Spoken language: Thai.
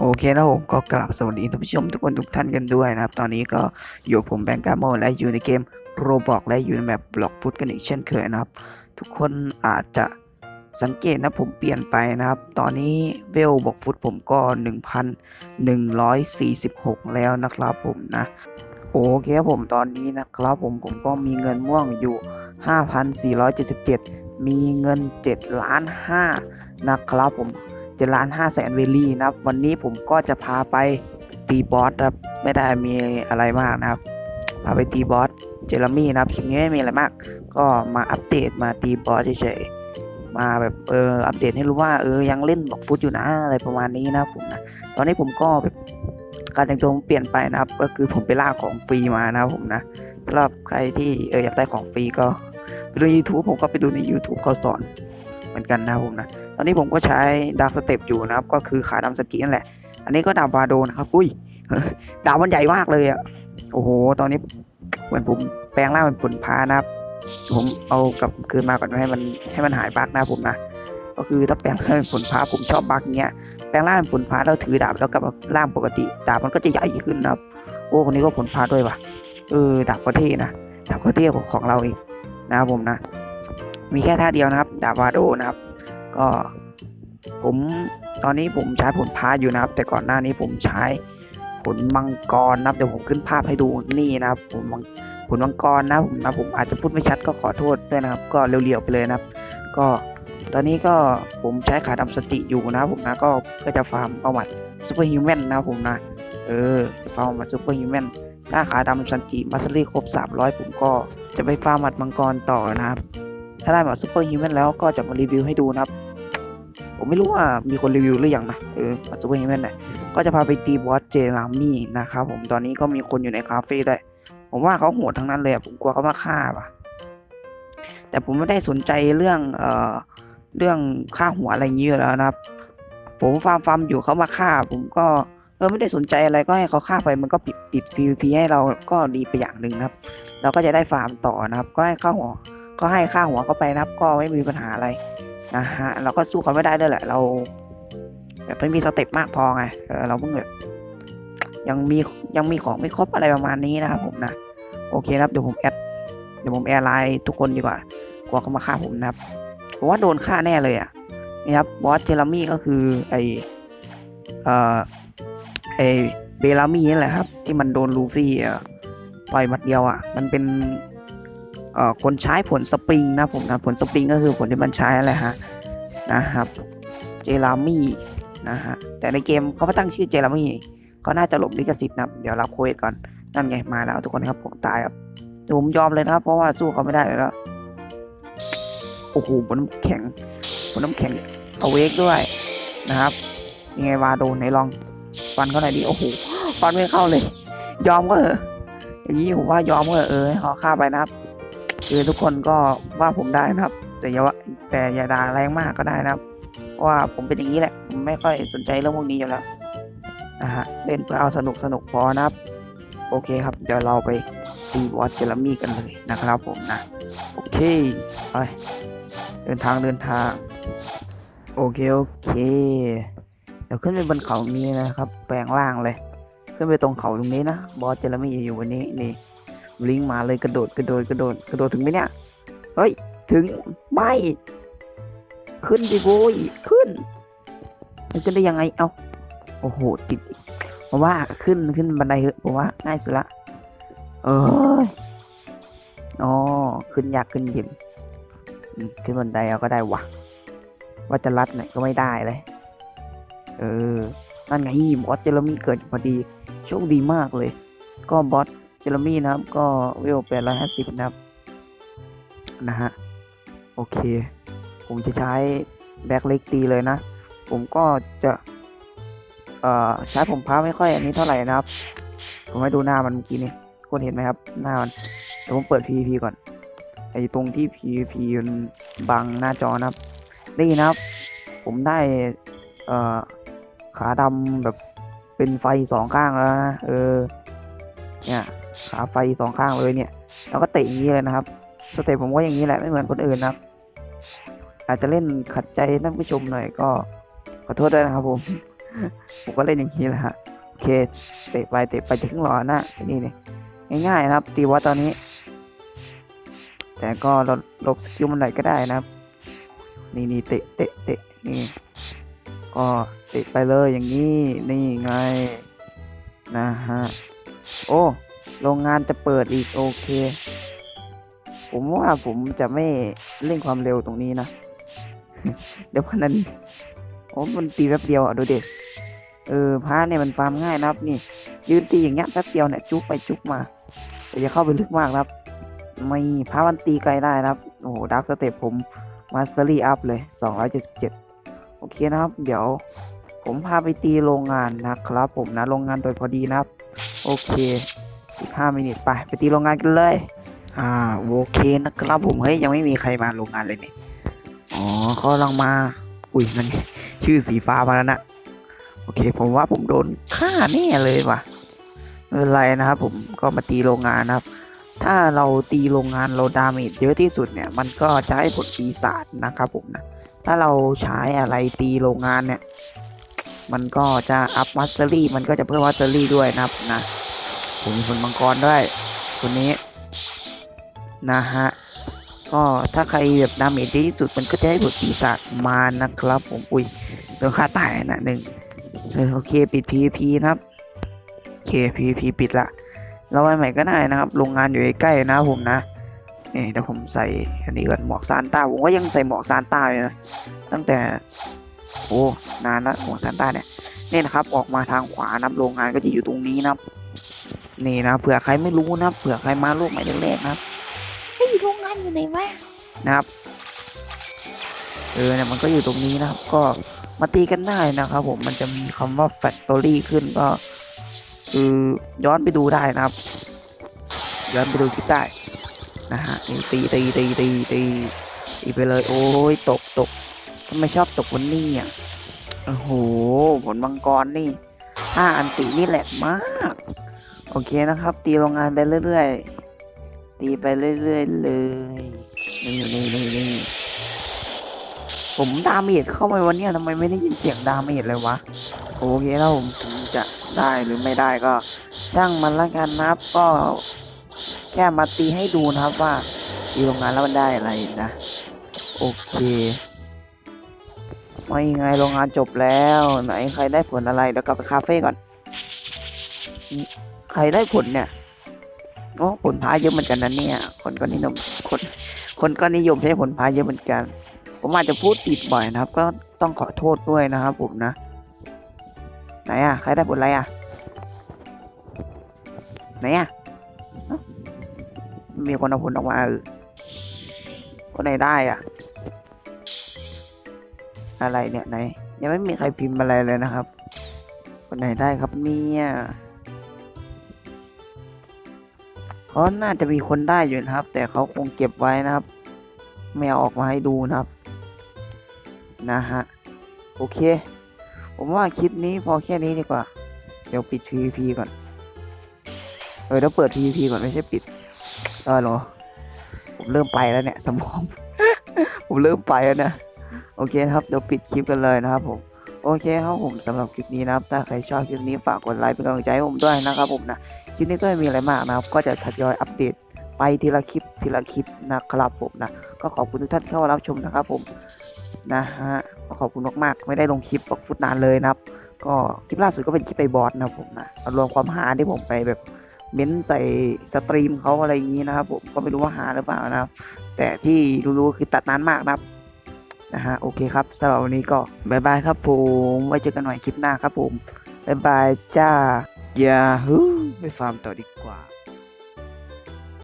โอเคนะผมก็กลับสวัสดีท่านผู้ชมทุกคนทุกท่านกันด้วยนะครับ ตอนนี้ก็อยู่กับผมแบงกาโมและอยู่ในเกมโรบอกและอยู่ในแมปบล็อกฟุตกันอีกเช่นเคยนะครับ ทุกคนอาจจะสังเกตนะผมเปลี่ยนไปนะครับ ตอนนี้เวลบล็อกฟุตผมก็ 1,146 แล้วนะครับผมนะ โอเคครับผมตอนนี้นะครับผมผมก็มีเงินม่วงอยู่ 5,477 มีเงิน7ล้าน5นะครับผม เจ็ดล้านห้าแสนเวลี่นะครับ วันนี้ผมก็จะพาไปตีบอสครับไม่ได้มีอะไรมากนะครับพาไปตีบอสเจอร์มี่นะครับคลิปนี้ไม่มีอะไรมาก ก็มาอัปเดตมาตีบอสเฉยๆมาแบบเอออัปเดตให้รู้ว่าเออยังเล่นบอกฟุตอยู่นะอะไรประมาณนี้นะผมนะตอนนี้ผมก็แบบการแต่งตัวผมเปลี่ยนไปนะครับ ก็คือผมไปล่าของฟรีมานะผมนะสำหรับใครที่เอออยากได้ของฟรีก็ไปดู YouTube ผมก็ไปดูใน YouTube เขาสอนเหมือนกันนะผมนะ ตอนนี้ผมก็ใช้ดาร์กสเต็ปอยู่นะครับ ก็คือขาดำสกีนั่นแหละ อันนี้ก็ดาบวาโดนะครับอุ้ยดาบมันใหญ่มากเลยอะโอ้โห ตอนนี้เหมือนผมแปลงร่างเป็นผลพานะครับ ผมเอากลับคืนมาก่อนให้มันให้มันหายบักนะผมนะก็คือถ้าแปลงร่างเป็นผลพาผมชอบบักเงี้ยแปลงร่างเป็นผลพาแล้วถือดาบแล้วกลับร่างปกติ ดาบมันก็จะใหญ่ขึ้นนะครับโอ้คนนี้ก็ผลพาด้วยว่ะเออดาบก็เท่นะดาบก็เท่กว่าของเราเองนะครับผมนะ มีแค่ท่าเดียวนะครับ ดาบวาโดนะครับ ก็ผมตอนนี้ผมใช้ผลพาอยู่นะครับ แต่ก่อนหน้านี้ผมใช้ผลมังกรนะครับเดี๋ยวผมขึ้นภาพให้ดูนี่นะครับผมมังผลมังกรนะผมนะผมอาจจะพูดไม่ชัดก็ขอโทษด้วยนะครับ ก็เรียวๆไปเลยนะครับ ก็ตอนนี้ก็ผมใช้ขาดำสติอยู่นะผมนะก็ก็จะฟาร์มเอาหมัดซูเปอร์ฮิวแมนนะผมนะเออจะฟาร์มเอาหมัดซูเปอร์ฮิวแมนถ้าขาดำสันติมาสลี่ครบ 300 ผมก็จะไปฟาร์มหมัดมังกรต่อนะครับ ถ้าได้มัดซูเปอร์ฮิวแมนแล้วก็จะมารีวิวให้ดูนะครับ ผมไม่รู้ว่ามีคนรีวิวหรือยังนะเออมัดซูเปอร์ฮิวแมนเนี่ยก็จะพาไปตีบอสเจรามี่นะครับผมตอนนี้ก็มีคนอยู่ในคาเฟ่ด้วยผมว่าเขาโหดทั้งนั้นเลยผมกลัวเขามาฆ่าว่ะ แต่ผมไม่ได้สนใจเรื่องเอ่อเรื่องฆ่าหัวอะไรอย่างเงี้ยแล้วนะครับ ผมฟาร์มฟาร์มอยู่เขามาฆ่า ผมก็เออไม่ได้สนใจอะไรก็ให้เขาฆ่าไปมันก็ปิดปิด PVP ให้เราก็ดีไปอย่างหนึ่งนะครับ เราก็จะได้ฟาร์มต่อนะครับ ก็ให้ฆ่าหัว ก็ให้ค่าหัวเขาไปนะครับ ก็ไม่มีปัญหาอะไรนะฮะเราก็สู้เขาไม่ได้ด้วยแหละ เรา แบบไม่มีสเต็ปมากพอไงเออเราเพิ่งแบบยังมียังมีของไม่ครบอะไรประมาณนี้นะครับผมนะโอเคครับเดี๋ยวผมแอดเดี๋ยวผมแอร์ไลน์ทุกคนดีกว่ากลัวเขามาฆ่าผมนะครับผมว่าโดนฆ่าแน่เลยอะนี่ครับบอสเจอร์มี่ก็คือไอเอ่อไอเบลามี่นี่แหละครับ ที่มันโดนลูฟี่เอ่อต่อยมัดเดียวอะ มันเป็น คนใช้ผลสปริงนะผมนะผลสปริงก็คือผลที่มันใช้อะไรฮะนะครับเจรามี่นะฮะแต่ในเกมเขาไม่ตั้งชื่อเจรามี่ก็น่าจะหลบลิขสิทธิ์นะเดี๋ยวรับโค้ดก่อนนั่นไงมาแล้วทุกคนครับผมตายครับผมยอมเลยนะครับ เพราะว่าสู้เขาไม่ได้แล้วโอ้โหบนน้ำแข็งบนน้ำแข็งเอาเวกด้วยนะครับยังไงวาโดนไหนลองฟันเขาหน่อยดิโอ้โหฟันไม่เข้าเลย ยอมก็เถออย่างนี้ผมว่ายอมก็เอออให้เขาฆ่าไปนะครับ คือทุกคนก็ว่าผมได้นะครับ แต่อย่าว่าแต่อย่าด่าแรงมากก็ได้นะครับว่าผมเป็นอย่างนี้แหละผมไม่ค่อยสนใจเรื่องพวกนี้อยู่แล้วนะฮะเล่นเพื่อเอาสนุกสนุกพอนะครับ โอเคครับ เดี๋ยวเราไปตีบอสเจลามี่กันเลยนะครับผมนะ โอเคไปเดินทางเดินทาง โอเคโอเค เดี๋ยวขึ้นไปบนเขานี้นะครับ แปลงร่างเลย ขึ้นไปตรงเขาตรงนี้นะบอสเจลามี่อยู่บนนี้นี่ ลิงมาเลยกระโดดกระโดดกระโดดกระโดดถึงไหมเนี่ยเฮ้ยถึงไม่ขึ้นดิโว้ยขึ้นมันขึ้นได้ยังไงเอาโอ้โหติดผมว่าขึ้นขึ้นบันไดเหอะผมว่าง่ายสุดละเอ้ยอ๋อขึ้นยากขึ้นเย็นอืมขึ้นบันไดเอาก็ได้วะว่าจะรัดไหนอยก็ไม่ได้เลย เออนั่นไงบอสเจอร์มีเกิดพอดีโชคดีมากเลย ก็บอส จอรมี่นะครับ ก็เวลแปดร้อยห้าสิบนะครับ นะฮะ โอเค ผมจะใช้แบ็คเล็กตีเลยนะ ผมก็จะ เอ่อ ใช้ผมพ้าไม่ค่อยอันนี้เท่าไหร่นะครับ ผมให้ดูหน้ามันเมื่อกี้นี่คนเห็นไหมครับ หน้ามันเดี๋ยวผมเปิด PVP ก่อน ไอ้ตรงที่ PVP มันบังหน้าจอนะครับ นี่นะครับ ผมได้ เอ่อ ขาดำแบบเป็นไฟสองข้างแล้วนะ เออ เนี่ย ขาไฟสองข้างเลยเนี่ยแล้วก็เตะอย่างนี้เลยนะครับสเต็ปผมก็อย่างนี้แหละไม่เหมือนคนอื่นนะครับ อาจจะเล่นขัดใจท่านผู้ชมหน่อยก็ขอโทษด้วยนะครับผมผมก็เล่นอย่างนี้แหละฮะโอเคเตะไปเตะไปจะครึ่งหลอนะนี่นี่ง่ายๆนะครับ ตีบอสตอนนี้ แต่ก็ลดลบสกิลมันหน่อยก็ได้นะครับ นี่นี่เตะเตะเตะนี่ก็เตะไปเลยอย่างนี้นี่ไงนะฮะโอ้ โรงงานจะเปิดอีกโอเค ผมว่าผมจะไม่เล่นความเร็วตรงนี้นะ เดี๋ยวพันนั้นโอ้มันตีแป๊บเดียวอะดูเด็กเออพาเนี่ยมันฟาร์มง่ายนะครับนี่ ยืนตีอย่างเงี้ยแป๊บเดียวเนี่ยจุกไปจุกมาแต่อย่าเข้าไปลึกมากนะครับ ไม่พามันตีไกลได้นะครับ โอ้โหดักสเต็ปผมมาสเตอรี่อัพเลย 277 โอเคนะครับ เดี๋ยวผมพาไปตีโรงงานนะครับ ผมนะโรงงานโดยพอดีนะครับ โอเค อีก5มินิทไปไปตีโรงงานกันเลย อ่าโอเคนะครับผมเฮ้ยยังไม่มีใครมาโรงงานเลยเนี่ยอ๋อเขาลังมา อุ้ยนั่นชื่อสีฟ้ามาแล้วนะโอเค ผมว่าผมโดนฆ่าแน่เลยว่ะไม่เป็นไรนะครับผมก็มาตีโรงงานนะครับ ถ้าเราตีโรงงานเราดาเมจเยอะที่สุดเนี่ย มันก็จะให้ผลปีศาจนะครับผมนะถ้าเราใช้อะไรตีโรงงานเนี่ย มันก็จะอัพมัสเตอรี่ มันก็จะเพิ่มมัสเตอรี่ด้วยนะครับนะ ผมมีผลมังกรด้วยคนนี้ นะฮะ ก็ถ้าใครแบบดาเมจดีที่สุดมันก็จะให้ผลปีศาจมานะครับ ผมอุ้ยโดนฆ่าตายนะหนึ่งเออโอเคปิด PVP นะครับโอเค PVP ปิดละเราไปใหม่ก็ได้นะครับ โรงงานอยู่ใกล้ๆนะผมนะนี่เดี๋ยวผมใส่อันนี้ก่อนหมวกซานต้าผมก็ยังใส่หมวกซานต้าอยู่นะตั้งแต่โอ้นานละหมวกซานต้าเนี่ยนี่นะครับออกมาทางขวานับโรงงานก็จะอยู่ตรงนี้นะครับ นี่นะเผื่อใครไม่รู้นะเผื่อใครมาลูกใหม่แรกๆนะครับเฮ้ยโรงงานอยู่ไหนวะนะครับ เออเนี่ยมันก็อยู่ตรงนี้นะครับ ก็มาตีกันได้นะครับ ผมมันจะมีคำว่า factory ขึ้นก็คือย้อนไปดูได้นะครับ ย้อนไปดูคลิปได้นะฮะนี่ตีตีตีตีตีตีไปเลยโอ้ยตกตกทำไมชอบตกวันนี้อะโอ้โหผลมังกรนี่ห้าอันตินี่แหลกมาก โอเคนะครับ ตีโรงงานไปเรื่อยๆ ตีไปเรื่อยๆเลยนี่นี่นี่นี่ผมดาเมจเข้าไปวันนี้ทำไมไม่ได้ยินเสียงดาเมจเลยวะ โอเคแล้วผมจะได้หรือไม่ได้ก็ ช่างมันละกันนะครับ ก็แค่มาตีให้ดูนะครับว่าตีโรงงานแล้วมันได้อะไรนะ โอเคไม่ไงโรงงานจบแล้ว ไหนใครได้ผลอะไรเดี๋ยวกลับไปคาเฟ่ก่อน ครได้ผลเนี่ยโอ้ผลพายเยอะเหมือนกันนะเนี่ย คนก็นิยมคนคนก็นิยมใช้ผลพายเยอะเหมือนกัน ผมอาจจะพูดติดบ่อยนะครับ ก็ต้องขอโทษด้วยนะครับผมนะ ไหนอะใครได้ผลอะไรอะ ไหนอะ มีคนเอาผลออกมาเออคนไหนได้อะ อะไรเนี่ยไหนยังไม่มีใครพิมพ์อะไรเลยนะครับ คนไหนได้ครับเนี่ย เขาน่าจะมีคนได้อยู่นะครับ แต่เขาคงเก็บไว้นะครับ ไม่เอาออกมาให้ดูนะครับ นะฮะ โอเค ผมว่าคลิปนี้พอแค่นี้ดีกว่า เดี๋ยวปิด PVP ก่อน เออเดี๋ยวเปิด PVP ก่อนไม่ใช่ปิด เออหรอ ผมเริ่มไปแล้วเนี่ยสมอง ผมเริ่มไปแล้วนะ โอเคครับ เดี๋ยวปิดคลิปกันเลยนะครับผมโอเคครับผมสำหรับคลิปนี้นะครับ ถ้าใครชอบคลิปนี้ฝากกดไลค์เป็นกำลังใจให้ผมด้วยนะครับผมนะ คลิปนี้ก็ไม่มีอะไรมากนะครับ ก็จะทยอยอัปเดตไปทีละคลิปทีละคลิปนะครับผมนะ ก็ขอบคุณทุกท่านที่เข้ามารับชมนะครับผมนะฮะก็ขอบคุณมากๆ ไม่ได้ลงคลิปบอกฟุตนานเลยนะครับ ก็คลิปล่าสุดก็เป็นคลิปไปบอสนะครับผมนะรวมความหาที่ผมไปแบบเม้นใส่สตรีมเขาอะไรอย่างนี้นะครับผมก็ไม่รู้ว่าหาหรือเปล่านะครับ แต่ที่รู้ๆคือตัดนานมากนะครับนะฮะโอเคครับสำหรับวันนี้ก็บายบายครับผมไว้เจอกันใหม่คลิปหน้าครับผมบายบายจ้า อย่าฮู้ไปฟาร์มต่อดีกว่า